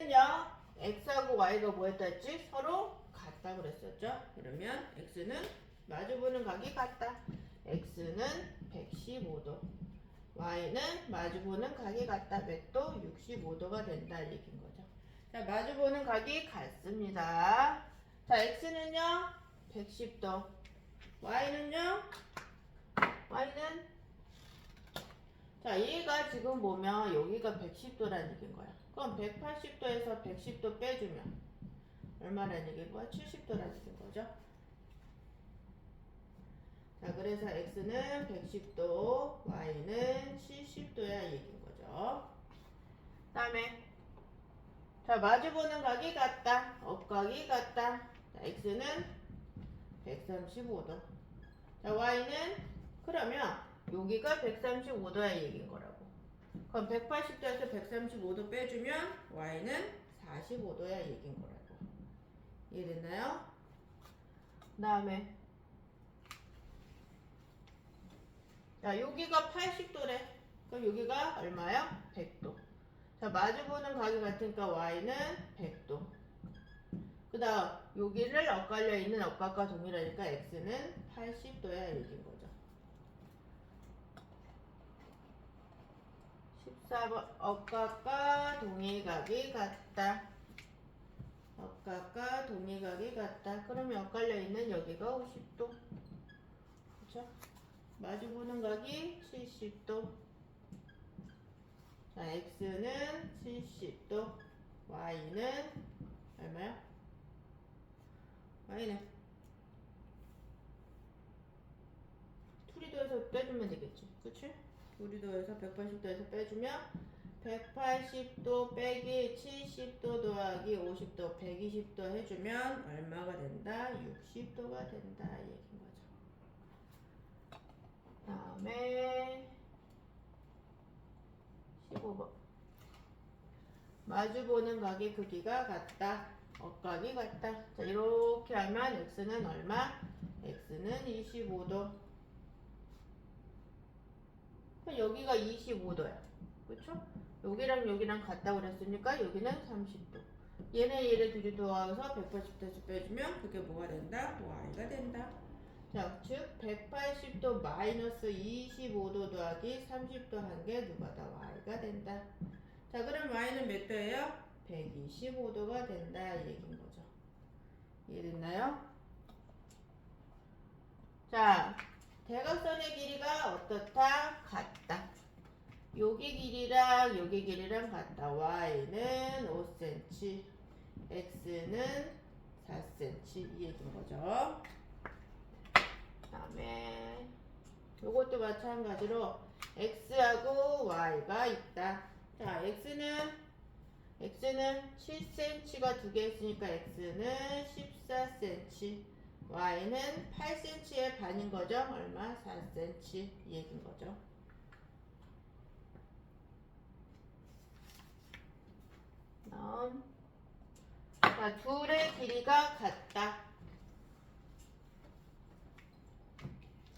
요 x하고 y가 뭐였다 했지? 서로 같다 그랬었죠? 그러면 x는 마주보는 각이 같다. x는 115도. y는 마주보는 각이 같다. 몇 도? 65도가 된다. 이 얘기인 거죠. 자, 마주보는 각이 같습니다. 자, x는요? 110도. y는요? y는 자, 얘가 지금 보면 여기가 110도라는 얘기인 거야. 그럼 180도에서 110도 빼주면 얼마라는 얘기인 거야? 70도라는 얘기인 거죠. 자, 그래서 x는 110도, y는 70도야 얘기인 거죠. 다음에 자, 마주보는 각이 같다. 억각이 같다. 자, x는 135도. 자, y는 그러면 여기가 135도야 얘기인 거라고. 그럼 180도에서 135도 빼주면 y는 45도야 얘기인 거라고. 이해됐나요? 그 다음에 자 여기가 80도래. 그럼 여기가 얼마요? 100도. 자 마주보는 각이 같으니까 y는 100도. 그 다음 여기를 엇갈려 있는 억각과 동일하니까 x는 80도야 얘기인 거죠. 14번 억각과 동일각이 같다. 억각과 동일각이 같다. 그러면 엇갈려 있는 여기가 50도. 그렇죠? 마주 보는 각이 70도. 자, x는 70도. y는 얼마요? y는 투리도에서 빼주면 되겠지. 그치? 우리도에서 180도에서 빼주면 180도 빼기 70도 더하기 50도 120도 해주면 얼마가 된다? 60도가 된다 이 얘기인 거죠. 다음에 15번 마주보는 각의 크기가 같다. 억각이 같다. 자 이렇게 하면 x는 얼마? x는 25도 그럼 여기가 25도야. 그쵸? 여기랑 여기랑 같다고 그랬으니까 여기는 30도. 얘네 얘네 둘이 더해서 180도에서 빼주면 그게 뭐가 된다? y가 된다. 자, 즉 180도 마이너스 25도 더하기 30도 한 게 누가 다 y가 된다. 자, 그럼 y는 몇 도예요? 125도가 된다 이 얘기인 거죠. 이해됐나요? 자, 대각선의 길이가 어떻다? 같다. 여기 길이랑 여기 길이랑 같다. y는 5cm, x는 4cm 이 얘기인 거죠. 다음에 요것도 마찬가지로 x하고 y가 있다. 자, x는 x는 7cm가 두 개 있으니까 x는 14cm. Y는 8cm의 반인 거죠. 얼마? 4cm 이 얘기인 거죠. 다음 자, 둘의 길이가 같다.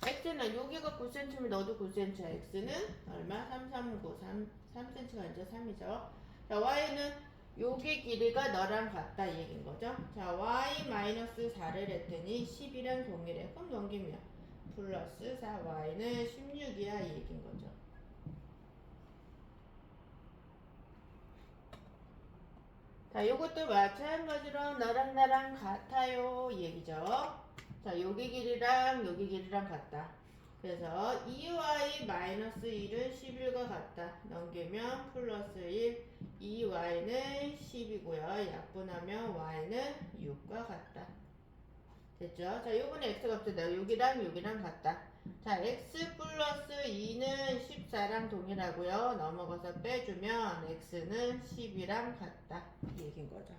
x는 여기가 9cm면 너도 9cm야. x는 얼마? 3, 3, 9, 3, 3cm가 이제 3이죠. 자, y는 여기 길이가 너랑 같다 이 얘기인 거죠. 자, y 마이너스 4를 했더니 10이랑 동일해. 그럼 넘기면 플러스 4, y는 16이야 이 얘기인 거죠. 자, 요것도 마찬가지로 너랑 나랑 같아요 이 얘기죠. 자, 여기 길이랑 여기 길이랑 같다. 그래서 2y 마이너스 1은 11과 같다. 넘기면 플러스 1, 2y는 10이고요. 약분하면 y는 6과 같다. 됐죠? 자, 요번에 x 값이다. 여기랑 여기랑 같다. 자, x 플러스 2는 14랑 동일하고요. 넘어가서 빼주면 x는 10이랑 같다. 이 얘기인 거죠.